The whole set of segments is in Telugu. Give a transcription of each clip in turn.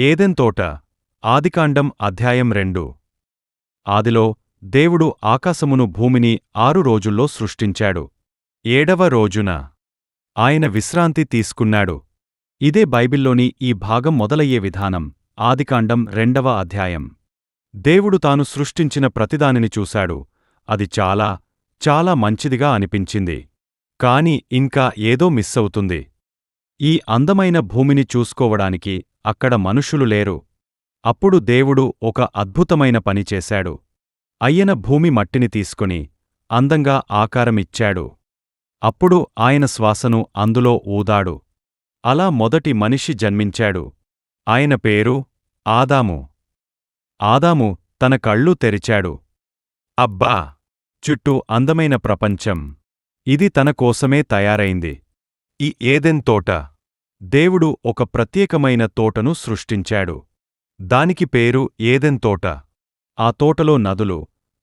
ఏదెన్ తోట? ఆదికాండం అధ్యాయం రెండు. ఆదిలో దేవుడు ఆకాశమును భూమిని ఆరు రోజుల్లో సృష్టించాడు. ఏడవ రోజున ఆయన విశ్రాంతి తీసుకున్నాడు. ఇదే బైబిల్లోని ఈ భాగం మొదలయ్యే విధానం ఆదికాండం రెండవ అధ్యాయం. దేవుడు తాను సృష్టించిన ప్రతిదానిని చూశాడు. అది చాలా చాలా మంచిదిగా అనిపించింది. కాని ఇంకా ఏదో మిస్సవుతుంది ఈ అందమైన భూమిని చూసుకోవడానికి అక్కడ మనుషులు లేరు. అప్పుడు దేవుడు ఒక అద్భుతమైన పనిచేశాడు అయ్యన భూమి మట్టిని తీసుకుని అందంగా ఆకారమిచ్చాడు. అప్పుడు ఆయన శ్వాసను అందులో ఊదాడు. అలా మొదటి మనిషి జన్మించాడు. ఆయన పేరు ఆదాము. ఆదాము తన కళ్ళు తెరిచాడు. అబ్బా! చుట్టూ అందమైన ప్రపంచం. ఇది తన కోసమే తయారైంది. ఈ ఏదెన్ తోట? దేవుడు ఒక ప్రత్యేకమైన తోటను సృష్టించాడు. దానికి పేరు ఏదెన్ తోట. ఆ తోటలో నదులు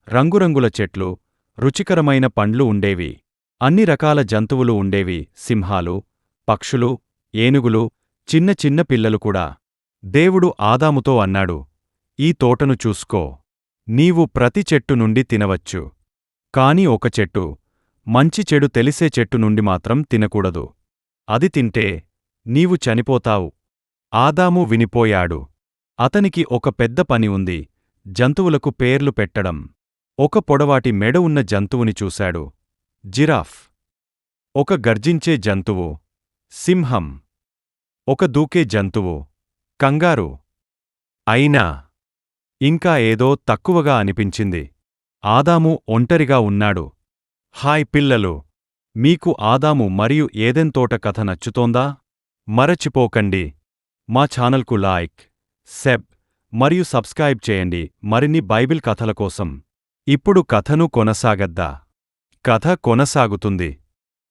రంగురంగుల చెట్లు రుచికరమైన పండ్లు ఉండేవి. అన్ని రకాల జంతువులు ఉండేవి సింహాలు పక్షులు ఏనుగులు చిన్న చిన్న పిల్లలు కూడా. దేవుడు ఆదాముతో అన్నాడు ఈ తోటను చూసుకో. నీవు ప్రతి చెట్టు నుండి తినవచ్చు. కాని ఒక చెట్టు మంచి చెడు తెలిసే చెట్టు నుండి మాత్రం తినకూడదు. అది తింటే నీవు చనిపోతావు. ఆదాము వినిపోయాడు. అతనికి ఒక పెద్ద పని ఉంది. జంతువులకు పేర్లు పెట్టడం. ఒక పొడవాటి మెడ ఉన్న జంతువుని చూశాడు. జిరాఫ్. ఒక గర్జించే జంతువు. సింహం. ఒక దూకే జంతువు. కంగారు. అయినా. ఇంకా ఏదో తక్కువగా అనిపించింది. ఆదాము ఒంటరిగా ఉన్నాడు. హాయ్ పిల్లలు. మీకు ఆదాము మరియు ఏదెన్ తోట కథ నచ్చుతోందా? మరచిపోకండి. మా ఛానల్కు లైక్ సెబ్ మరియు సబ్స్క్రైబ్ చేయండి. మరిన్ని బైబిల్ కథల కోసం ఇప్పుడు కథను కొనసాగద్దా. కథ కొనసాగుతుంది.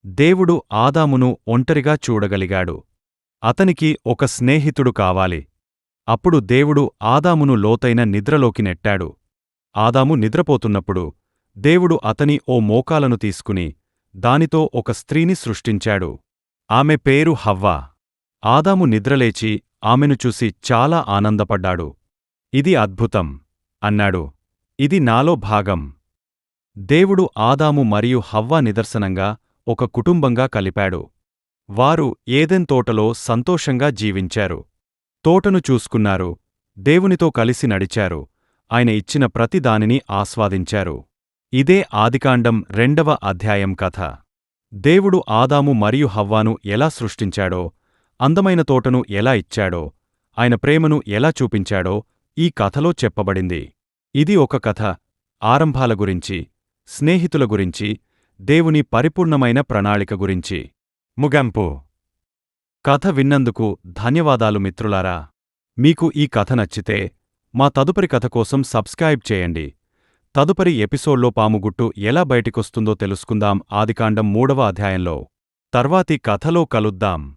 దేవుడు ఆదామును ఒంటరిగా చూడగలిగాడు. అతనికి ఒక స్నేహితుడు కావాలి. అప్పుడు దేవుడు ఆదామును లోతైన నిద్రలోకి నెట్టాడు. ఆదాము నిద్రపోతున్నప్పుడు దేవుడు అతని ఓ మోకాలను తీసుకుని దానితో ఒక స్త్రీని సృష్టించాడు. ఆమె పేరు హవ్వా. ఆదాము నిద్రలేచి ఆమెను చూసి చాలా ఆనందపడ్డాడు. ఇది అద్భుతం అన్నాడు. ఇది నాలో భాగం. దేవుడు ఆదాము మరియు హవ్వా నిదర్శనంగా ఒక కుటుంబంగా కలిపాడు. వారు ఏదెన్ తోటలో సంతోషంగా జీవించారు. తోటను చూసుకున్నారు. దేవునితో కలిసి నడిచారు. ఆయన ఇచ్చిన ప్రతిదానిని ఆస్వాదించారు. ఇదే ఆదికాండం రెండవ అధ్యాయం కథ. దేవుడు ఆదాము మరియు హవ్వాను ఎలా సృష్టించాడో అందమైన తోటను ఎలా ఇచ్చాడో ఆయన ప్రేమను ఎలా చూపించాడో ఈ కథలో చెప్పబడింది. ఇది ఒక కథ. ఆరంభాల గురించి స్నేహితుల గురించి దేవుని పరిపూర్ణమైన ప్రణాళిక గురించి. ముగంపు. కథ విన్నందుకు ధన్యవాదాలు మిత్రులారా. మీకు ఈ కథ నచ్చితే మా తదుపరి కథ కోసం సబ్స్క్రైబ్ చేయండి. తదుపరి ఎపిసోడ్లో పాముగుట్టు ఎలా బయటికొస్తుందో తెలుసుకుందాం ఆదికాండం మూడవ అధ్యాయంలో. తర్వాతి కథలో కలుద్దాం.